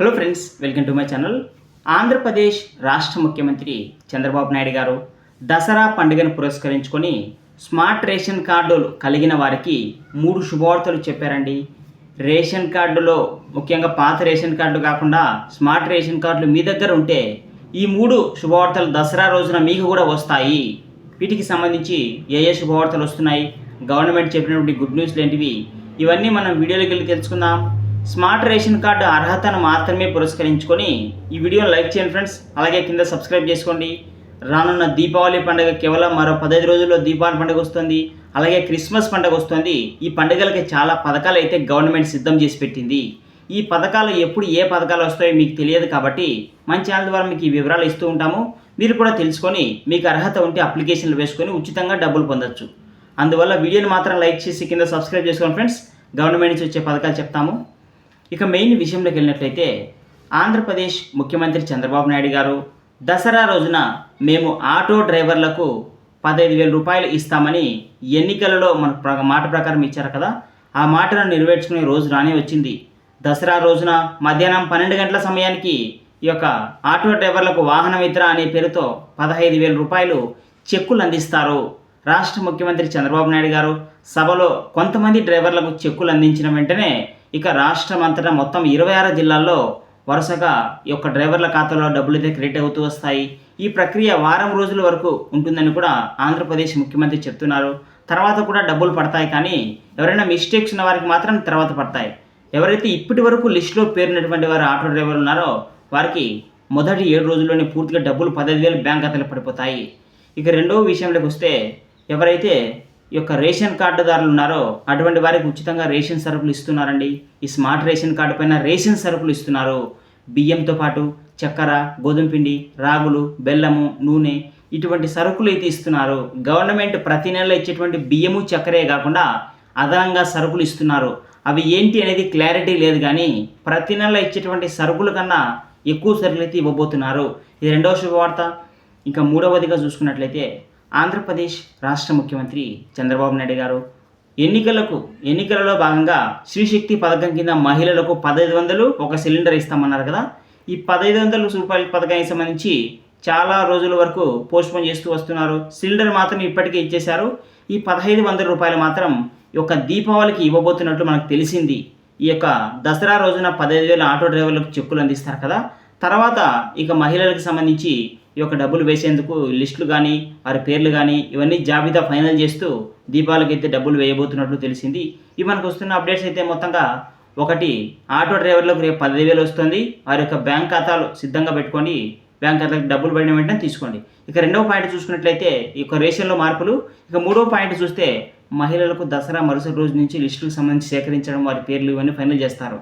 Hello friends welcome to my channel Andhra Pradesh రాష్ట్ర ముఖ్యమంత్రి చంద్రబాబు నాయుడు గారు దసరా పండుగను పురస్కరించుకొని స్మార్ట్ రేషన్ కార్డులు కలిగిన వారికి మూడు శుభవార్తలు చెప్పారండి. రేషన్ కార్డులో ముఖ్యంగా పాత రేషన్ కార్డు కాకుండా స్మార్ట్ రేషన్ కార్డులు మీ దగ్గర ఉంటే ఈ మూడు శుభవార్తలు దసరా రోజున మీకు కూడా వస్తాయి. వీటికి సంబంధించి ఏ ఏ శుభవార్తలు వస్తున్నాయి గవర్నమెంట్ చెప్పినటువంటి గుడ్ న్యూస్లు ఏంటివి ఇవన్నీ మనం వీడియోలోకి వెళ్ళి తెలుసుకుందాం. స్మార్ట్ రేషన్ కార్డు అర్హతను మాత్రమే పురస్కరించుకొని ఈ వీడియోని లైక్ చేయండి ఫ్రెండ్స్. అలాగే కింద సబ్స్క్రైబ్ చేసుకోండి. రానున్న దీపావళి పండుగ కేవలం మరో పదహైదు రోజుల్లో దీపావళి పండుగ వస్తుంది. అలాగే క్రిస్మస్ పండుగ వస్తుంది. ఈ పండుగలకి చాలా పథకాలు అయితే గవర్నమెంట్ సిద్ధం చేసి పెట్టింది. ఈ పథకాలు ఎప్పుడు ఏ పథకాలు వస్తాయో మీకు తెలియదు కాబట్టి మన ఛానల్ ద్వారా మీకు ఈ వివరాలు ఇస్తూ ఉంటాము. మీరు కూడా తెలుసుకొని మీకు అర్హత ఉంటే అప్లికేషన్లు వేసుకొని ఉచితంగా డబ్బులు పొందొచ్చు. అందువల్ల వీడియోని మాత్రం లైక్ చేసి కింద సబ్స్క్రైబ్ చేసుకోండి ఫ్రెండ్స్. గవర్నమెంట్ నుంచి వచ్చే పథకాలు చెప్తాము. ఇక మెయిన్ విషయంలోకి వెళ్ళినట్లయితే ఆంధ్రప్రదేశ్ ముఖ్యమంత్రి చంద్రబాబు నాయుడు గారు దసరా రోజున మేము ఆటో డ్రైవర్లకు పదహైదు వేల రూపాయలు ఇస్తామని ఎన్నికలలో మన మాట ప్రకారం ఇచ్చారు కదా. ఆ మాటను నెరవేర్చుకునే రోజు రానే వచ్చింది. దసరా రోజున మధ్యాహ్నం పన్నెండు గంటల సమయానికి ఈ యొక్క ఆటో డ్రైవర్లకు వాహన మిత్ర అనే పేరుతో పదహైదు వేల రూపాయలు చెక్కులు అందిస్తారు. రాష్ట్ర ముఖ్యమంత్రి చంద్రబాబు నాయుడు గారు సభలో కొంతమంది డ్రైవర్లకు చెక్కులు అందించిన వెంటనే ఇక రాష్ట్రం అంతటా మొత్తం ఇరవై ఆరు జిల్లాల్లో వరుసగా ఈ యొక్క డ్రైవర్ల ఖాతాలో డబ్బులు అయితే క్రెడిట్ అవుతూ వస్తాయి. ఈ ప్రక్రియ వారం రోజుల వరకు ఉంటుందని కూడా ఆంధ్రప్రదేశ్ ముఖ్యమంత్రి చెప్తున్నారు. తర్వాత కూడా డబ్బులు పడతాయి కానీ ఎవరైనా మిస్టేక్స్ ఉన్న వారికి మాత్రం తర్వాత పడతాయి. ఎవరైతే ఇప్పటి వరకు లిస్టులో పేరున్నటువంటి వారు ఆటో డ్రైవర్లు ఉన్నారో వారికి మొదటి ఏడు రోజుల్లోనే పూర్తిగా డబ్బులు పదహైదు వేలు బ్యాంక్ ఖాతాలో పడిపోతాయి. ఇక రెండవ విషయంలోకి వస్తే ఎవరైతే యొక్క రేషన్ కార్డుదారులు ఉన్నారో అటువంటి వారికి ఉచితంగా రేషన్ సరుకులు ఇస్తున్నారండి. ఈ స్మార్ట్ రేషన్ కార్డు పైన రేషన్ సరుకులు ఇస్తున్నారు. బియ్యంతో పాటు చక్కెర గోధుమ పిండి రాగులు బెల్లము నూనె ఇటువంటి సరుకులు అయితే ఇస్తున్నారు. గవర్నమెంట్ ప్రతి నెల ఇచ్చేటువంటి బియ్యము చక్కెరే కాకుండా అదనంగా సరుకులు ఇస్తున్నారు. అవి ఏంటి అనేది క్లారిటీ లేదు కానీ ప్రతి నెల ఇచ్చేటువంటి సరుకుల కన్నా ఎక్కువ సరుకులు అయితే ఇవ్వబోతున్నారు. ఇది రెండవ శుభవార్త. ఇంకా మూడవదిగా చూసుకున్నట్లయితే ఆంధ్రప్రదేశ్ రాష్ట్ర ముఖ్యమంత్రి చంద్రబాబు నాయుడు గారు. ఎన్నికలకు ఎన్నికలలో భాగంగా శ్రీశక్తి పథకం కింద మహిళలకు పదహైదు వందలు ఒక సిలిండర్ ఇస్తామన్నారు కదా. ఈ పదహైదు వందల రూపాయల పథకానికి సంబంధించి చాలా రోజుల వరకు పోస్ట్పోన్ చేస్తూ వస్తున్నారు. సిలిండర్ మాత్రం ఇప్పటికే ఇచ్చేశారు. ఈ పదహైదు వందల రూపాయలు మాత్రం ఈ యొక్క దీపావళికి ఇవ్వబోతున్నట్లు మనకు తెలిసింది. ఈ యొక్క దసరా రోజున పదహైదు వేల ఆటో డ్రైవర్లకు చెక్కులు అందిస్తారు కదా. తర్వాత ఇక మహిళలకు సంబంధించి ఈ యొక్క డబ్బులు వేసేందుకు లిస్టులు కానీ వారి పేర్లు కానీ ఇవన్నీ జాబితా ఫైనల్ చేస్తూ దీపావళికి అయితే డబ్బులు వేయబోతున్నట్లు తెలిసింది. ఇవి మనకు వస్తున్న అప్డేట్స్ అయితే మొత్తంగా ఒకటి ఆటో డ్రైవర్లకు రేపు పదిహేను వేలు వస్తుంది. వారి యొక్క బ్యాంక్ ఖాతాలు సిద్ధంగా పెట్టుకొని బ్యాంక్ ఖాతాలకు డబ్బులు పడిన వెంటనే తీసుకోండి. ఇక రెండవ పాయింట్ చూసుకున్నట్లయితే ఈ యొక్క రేషన్లో మార్పులు. ఇక మూడవ పాయింట్ చూస్తే మహిళలకు దసరా మరుసటి రోజు నుంచి లిస్టులకు సంబంధించి సేకరించడం వారి పేర్లు ఇవన్నీ ఫైనల్ చేస్తారు.